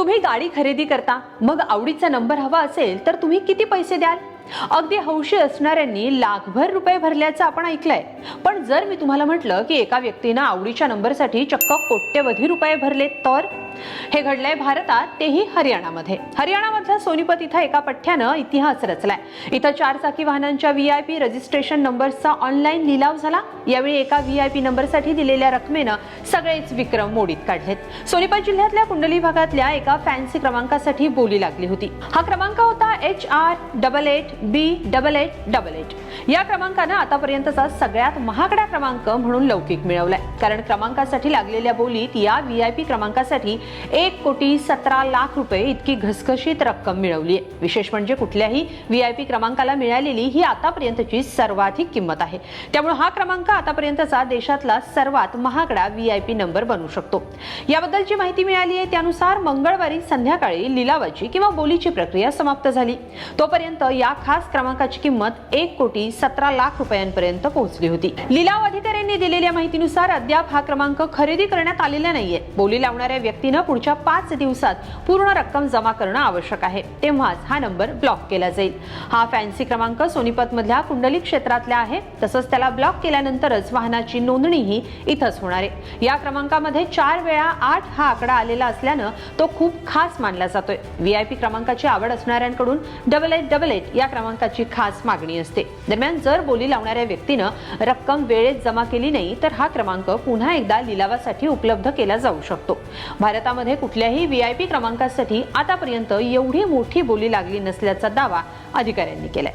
तुम्ही गाडी खरेदी करता मग आवडीचा नंबर हवा असेल तर तुम्ही किती पैसे द्याल? अगदी हौशी असणाऱ्यांनी लाखभर रुपये भरल्याचं आपण ऐकलंय. पण जर मी तुम्हाला म्हटलं की एका व्यक्तीनं आवडीच्या नंबरसाठी चक्क कोट्यवधी रुपये भरले तर? हे घडलंय भारतात तेही हरियाणामध्ये. हरियाणामधल्या सोनीपत इथं एका पठ्ठ्यानं इतिहास रचलाय. इथं चार चाकी वाहनांच्या व्ही आय पी रजिस्ट्रेशन नंबरचा ऑनलाईन लिलाव झाला. यावेळी एका व्ही आय पी नंबरसाठी दिलेल्या रकमेनं सगळेच विक्रम मोडीत काढलेत. सोनीपत जिल्ह्यातल्या कुंडली भागातल्या एका फॅन्सी क्रमांकासाठी बोली लागली होती. हा क्रमांक होता H R double eight B double eight double eight या क्रमांकानं आतापर्यंतचा सगळ्यात महागडा क्रमांक म्हणून लौकिक मिळवलाय. कारण क्रमांकासाठी लागलेल्या बोलीत या व्ही आय पी क्रमांकासाठी एक कोटी सतरा लाख रुपये इतकी घसघशीत रक्कम मिळवली आहे. विशेष म्हणजे कुठल्याही व्ही आय पी क्रमांकाला मिळालेली ही आतापर्यंतची सर्वाधिक किंमत आहे. त्यामुळे हा क्रमांक आतापर्यंतचा देशातला सर्वात महागडा व्ही आय पी नंबर बनू शकतो. याबद्दलची माहिती मिळाली आहे. त्यानुसार मंगळवारी संध्याकाळी लिलावाची किंवा बोलीची प्रक्रिया समाप्त झाली. तोपर्यंत या खास क्रमांकाची किंमत एक कोटी सतरा लाख रुपयांपर्यंत पोहोचली होती. लिलाव अधिकाऱ्यांनी दिलेल्या माहितीनुसार अद्याप हा क्रमांक खरेदी करण्यात आलेला नाहीये. बोली लावणाऱ्या व्यक्तीनं पुढच्या पाच दिवसात पूर्ण रक्कम जमा करणं आवश्यक आहे. तेव्हाच हा नंबर ब्लॉक केला जाईल. हा फॅन्सी क्रमांक सोनीपत मधल्या कुंडली क्षेत्रातला आहे. तसंच त्याला ब्लॉक केल्यानंतरच वाहनाची नोंदणीही इथंच होणार आहे. या क्रमांकामध्ये चार वेळा आठ हा आकडा आलेला असल्यानं तो खूप खास मानला जातोय. व्हीआयपी क्रमांकाची आवड असणाऱ्यांकडून डबल एट डबल एट या क्रमांकाची खास मागणी असते. दरम्यान जर बोली लावणाऱ्या व्यक्तीनं रक्कम वेळेत जमा केली नाही तर हा क्रमांक पुन्हा एकदा लिलावासाठी उपलब्ध केला जाऊ शकतो. भारतामध्ये कुठल्याही व्हीआयपी क्रमांकासाठी आतापर्यंत एवढी मोठी बोली लागली नसल्याचा दावा अधिकाऱ्यांनी केलाय.